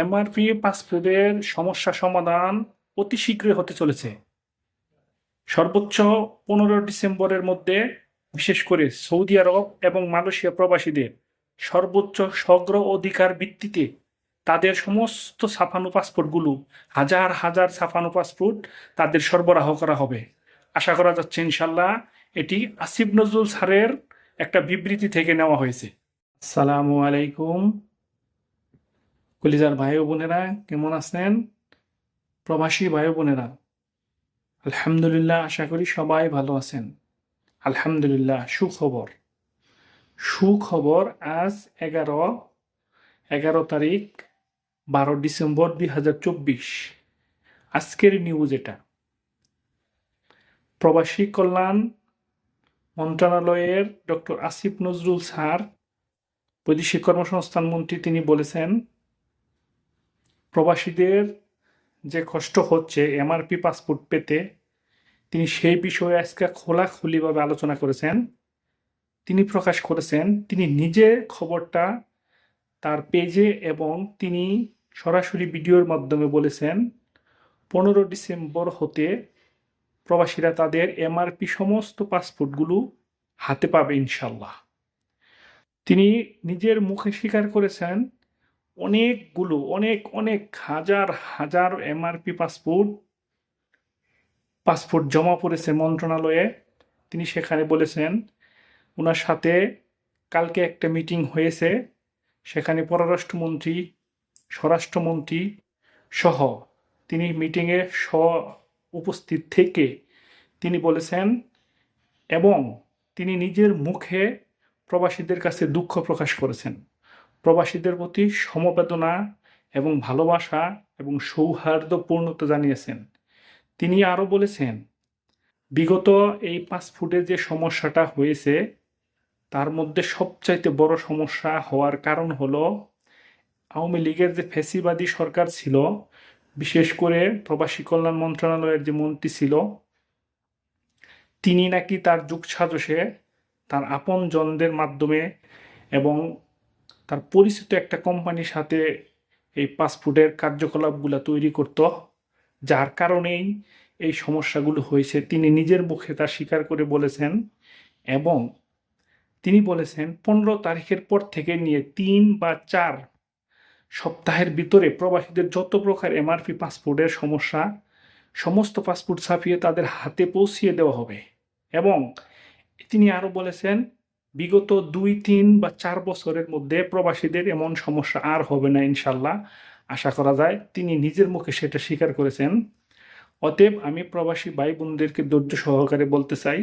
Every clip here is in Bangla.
এমআরপি পাসপোর্টের সমস্যা সমাধান অতি শীঘ্রই হতে চলেছে। সর্বোচ্চ পনেরো ডিসেম্বরের মধ্যে, বিশেষ করে সৌদি আরব এবং মালয়েশিয়া প্রবাসীদের সর্বোচ্চ সগ্র অধিকার ভিত্তিতে তাদের সমস্ত ছাপানো পাসপোর্টগুলো, হাজার হাজার ছাপানো পাসপোর্ট তাদের সরবরাহ করা হবে। আশা করা যাচ্ছে ইনশাল্লাহ এটি আসিফ নজরুল স্যারের একটা বিবৃতি থেকে নেওয়া হয়েছে। সালামু আলাইকুম। কলিজার ভাই বোনেরা, কেমন আছেন? প্রবাসী ভাই বোনেরা, আলহামদুলিল্লাহ আশা করি সবাই ভালো আছেন। আলহামদুলিল্লাহ, সুখবর। সুখবর আজ এগারো এগারো তারিখ, বারো ডিসেম্বর দুই হাজার চব্বিশ। আজকের নিউজ এটা। প্রবাসী কল্যাণ মন্ত্রণালয়ের ডক্টর আসিফ নজরুল স্যার, বৈদেশিক কর্মসংস্থান মন্ত্রী, তিনি বলেছেন প্রবাসীদের যে কষ্ট হচ্ছে এমআরপি পাসপোর্ট পেতে, তিনি সেই বিষয়ে আজকে খোলাখুলিভাবে আলোচনা করেছেন। তিনি প্রকাশ করেছেন, তিনি নিজে খবরটা তার পেজে এবং তিনি সরাসরি ভিডিওর মাধ্যমে বলেছেন, পনেরো ডিসেম্বর হতে প্রবাসীরা তাদের এমআরপি সমস্ত পাসপোর্টগুলো হাতে পাবে ইনশাল্লাহ তিনি নিজের মুখে স্বীকার করেছেন অনেকগুলো, অনেক অনেক হাজার হাজার এমআরপি পাসপোর্ট পাসপোর্ট জমা পড়েছে মন্ত্রণালয়ে। তিনি সেখানে বলেছেন ওনার সাথে কালকে একটা মিটিং হয়েছে। সেখানে পররাষ্ট্রমন্ত্রী, স্বরাষ্ট্রমন্ত্রী সহ তিনি মিটিংয়ে স উপস্থিত থেকে তিনি বলেছেন, এবং তিনি নিজের মুখে প্রবাসীদের কাছে দুঃখ প্রকাশ করেছেন। প্রবাসীদের প্রতি সমবেদনা এবং ভালোবাসা এবং সৌহার্দ্যপূর্ণতা জানিয়েছেন। তিনি আরও বলেছেন, বিগত এই পাসপোর্টে যে সমস্যাটা হয়েছে, তার মধ্যে সবচাইতে বড় সমস্যা হওয়ার কারণ হলো, আওয়ামী লীগের যে ফেসিবাদী সরকার ছিল, বিশেষ করে প্রবাসী কল্যাণ মন্ত্রণালয়ের যে মন্ত্রী ছিল, তিনি নাকি তার যুগ সাজসে তার আপন জনদের মাধ্যমে এবং তার পরিচিত একটা কোম্পানির সাথে এই পাসপোর্টের কার্যকলাপগুলো তৈরি করত, যার কারণেই এই সমস্যাগুলো হয়েছে। তিনি নিজের মুখে তা স্বীকার করে বলেছেন এবং তিনি বলেছেন, পনেরো তারিখের পর থেকে নিয়ে তিন বা চার সপ্তাহের ভিতরে প্রবাসীদের যত প্রকার এমআরপি পাসপোর্টের সমস্যা, সমস্ত পাসপোর্ট ছাপিয়ে তাদের হাতে পৌঁছিয়ে দেওয়া হবে। এবং তিনি আরও বলেছেন বিগত দুই, তিন বা চার বছরের মধ্যে প্রবাসীদের এমন সমস্যা আর হবে না ইনশাল্লাহ। আশা করা যায় তিনি নিজের মুখে সেটা স্বীকার করেছেন। অতএব আমি প্রবাসী ভাই বোনদেরকে ধৈর্য সহকারে বলতে চাই,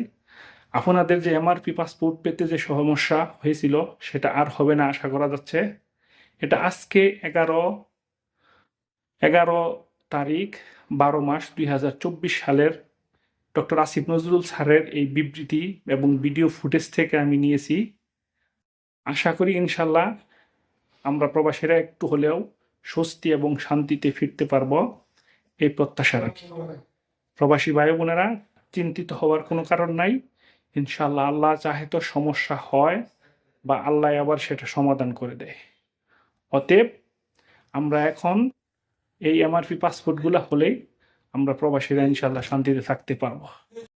আপনাদের যে এমআরপি পাসপোর্ট পেতে যে সমস্যা হয়েছিল সেটা আর হবে না আশা করা যাচ্ছে। এটা আজকে এগারো এগারো তারিখ, বারো মাস দুই হাজার চব্বিশ সালের ডক্টর আসিফ নজরুল স্যারের এই বিবৃতি এবং ভিডিও ফুটেজ থেকে আমি নিয়েছি। আশা করি ইনশাল্লাহ আমরা প্রবাসীরা একটু হলেও স্বস্তি এবং শান্তিতে ফিরতে পারব এই প্রত্যাশা রাখি। প্রবাসী ভাই বোনেরা, চিন্তিত হওয়ার কোনো কারণ নাই। ইনশাল্লাহ আল্লাহ চাহে তো সমস্যা হয় বা আল্লাহ আবার সেটা সমাধান করে দেয়। অতএব আমরা এখন এই এমআরপি পাসপোর্টগুলো হলেই আমরা প্রবাসীরা ইনশাল্লাহ শান্তিতে থাকতে পারব।